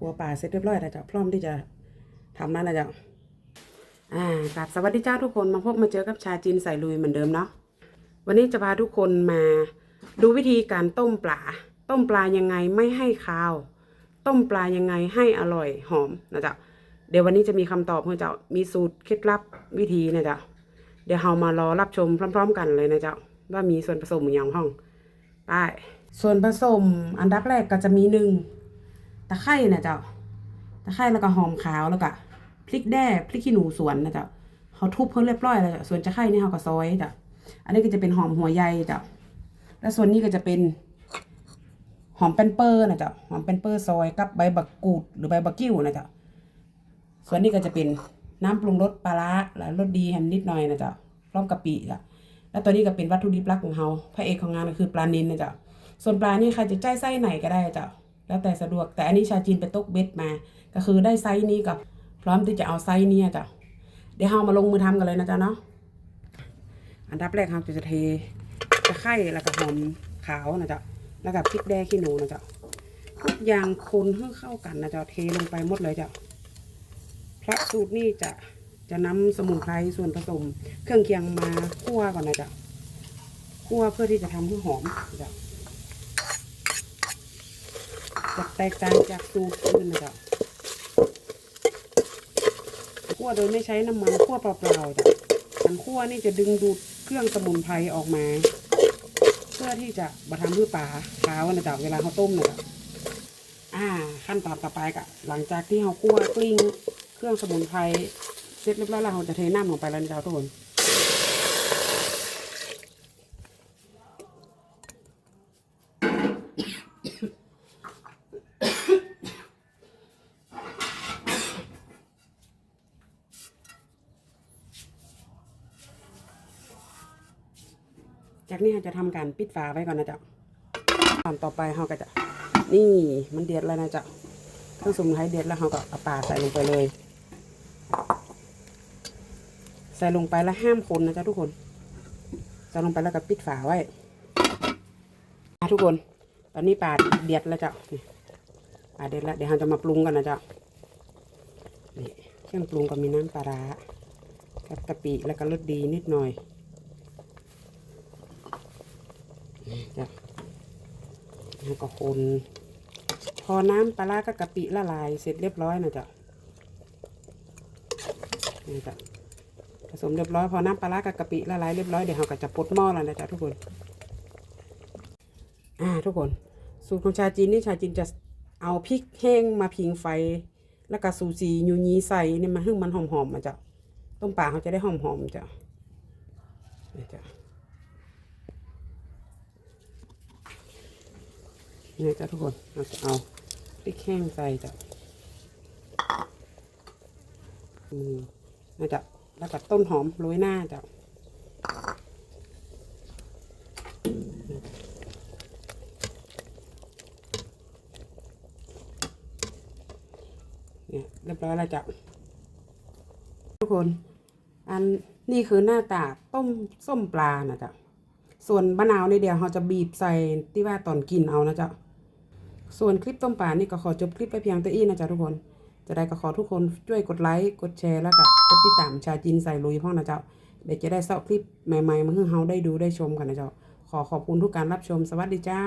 หัวป่าเสร็จเรียบร้อยแล้วจ้าพร้อมที่จะทำแล้วนะจ้าอ่ากราบสวัสดีเจ้าทุกคนมาพบมาเจอกับชาจีนใส่ลุยเหมือนเดิมเนาะวันนี้จะพาทุกคนมาดูวิธีการต้มปลาต้มปลายังไงไม่ให้คาว ต้มปลายังไงให้อร่อยหอมนะจ้าเดี๋ยววันนี้จะมีคำตอบเพื่อเจ้ามีสูตรเคล็ดลับวิธีนะจ้าเดี๋ยวเรามารอรับชมพร้อม ๆ กันเลยนะจ้าว่ามีส่วนผสมอย่างห้องไปส่วนผสมอันดับแรกก็จะมีหนึ่ง ตะไคร่นะเจ้า ตะไคร่แล้วก็หอมขาวแล้วก็พริกแด้พริกขี้หนูสวนนะเจ้าเขาทุบเพิ่มเรียบร้อยแล้วเจ้าส่วนตะไคร่นี่เขาก็ซอยเจ้าอันนี้ก็จะเป็นหอมหัวใหญ่เจ้าและส่วนนี้ก็จะเป็นหอมเป็นเปอร์นะเจ้าหอมเป็นเปอร์ซอยกับใบบักกูดหรือใบบักกิ้วนะเจ้าส่วนนี้ก็จะเป็นน้ำปรุงรสปลาร้าและรสดีแฮมนิดหน่อยนะเจ้าพร้อมกะปิจ้ะแล้วตัวนี้ก็เป็นวัตถุดิบหลักของเขาพระเอกของงานก็คือปลานิลนะเจ้าส่วนปลานี่ใครจะใจไส้ไหนก็ได้เจ้า แล้วแต่สะดวกแต่อันนี้ชาจีนไปตกเบ็ดมา ก็คือได้ไซส์นี้กับ พร้อมที่จะเอาไซส์นี้จ้ะเดี๋ยวเรามาลงมือทำกันเลยนะจ๊ะเนาะอันดับแรกเราจะเทตะไคร้แล้วก็หอมขาวนะจ๊ะแล้วก็พริกแดงขี้หนูนะจ๊ะทุกอย่างคนให้เข้ากันนะจ๊ะเทลงไปหมดเลยจ้ะเพราะสูตรนี้จะจะนำสมุนไพรส่วนผสม เครื่องเคียงมาคั่วก่อนนะจ๊ะคั่วเพื่อที่จะทำให้หอมจ้ะ จะแตกต่างจากสูตรอื่นนะจ๊ะคั่วโดยไม่ใช้น้ำมันคั่วเปล่าๆจ้ะการคั่วนี่จะดึงดูดเครื่องสมุนไพรออกมา เพื่อที่จะมาทำให้ปลาขาวนะจ๊ะเวลาเขาต้มนะจ๊ะอ่า ขั้นตอนต่อไปก็หลังจากที่เราคั่วกลิ้งเครื่องสมุนไพรเสร็จเรียบร้อยแล้วเราจะเทน้ำลงไปแล้วนะจ๊ะทุกคน จากนี้เราจะทำการปิดฝาไว้ก่อนนะจ๊ะตอนต่อไปเราก็จะ นี่มันเดือดแล้วนะจ๊ะเครื่องสมุนไพรเดือดแล้วเราก็เอาปลาใส่ลงไปเลย ใส่ลงไปแล้วห้ามคนนะจ๊ะทุกคนใส่ลงไปแล้วก็ปิดฝาไว้ทุกคน ตอนนี้ปลาเดือดแล้วจ้ะปลาเดือดแล้วเดี๋ยวเราจะมาปรุงกันนะจ๊ะนี่เครื่องปรุงก็มีน้ำปลาร้ากับกะปิแล้วก็รสดีนิดหน่อย จ้ะแล้วก็คน พอน้ำปลาร้ากับกะปิละลายเสร็จเรียบร้อยนะจ๊ะนี่จ้ะผสมเรียบร้อยพอน้ำปลาร้ากับกะปิละลายเรียบร้อยเดี๋ยวเราก็จะปลดหม้อแล้วนะจ๊ะทุกคน อ่าทุกคน สูตรของชาจีนนี่ชาจีนจะเอาพริกแห้งมาพิงไฟ แล้วก็ซูซียูยีใส่เนี่ยมาให้มันหอมๆมาจ้ะต้มปลาเขาจะได้หอมๆจ้ะนี่จ้ะ นี่จ้ะทุกคนเราจะเอาพริกแห้งใส่จ้ะอืมนะจ๊ะแล้วก็ต้นหอมโรยหน้าจ้ะเนี่ยเรียบร้อยแล้วจ้ะทุกคน อันนี่คือหน้าตาต้มส้มปลานะจ๊ะส่วนมะนาวในเดียวเราจะบีบใส่ที่ว่าตอนกินเอานะจ๊ะ ส่วนคลิปต้มป่านี่ก็ขอจบคลิปไปเพียงตัวอี้นะจ๊ะทุกคน จะได้ก็ขอทุกคนช่วยกดไลค์ กดแชร์แล้วก็กดติดตามชาจีนใส่ลุยพ่อนะเจ้า เดี๋ยวจะได้เซาะคลิปใหม่ๆ มาให้เฮาได้ดูได้ชมกันนะเจ้า ขอขอบคุณทุกการรับชม สวัสดีเจ้า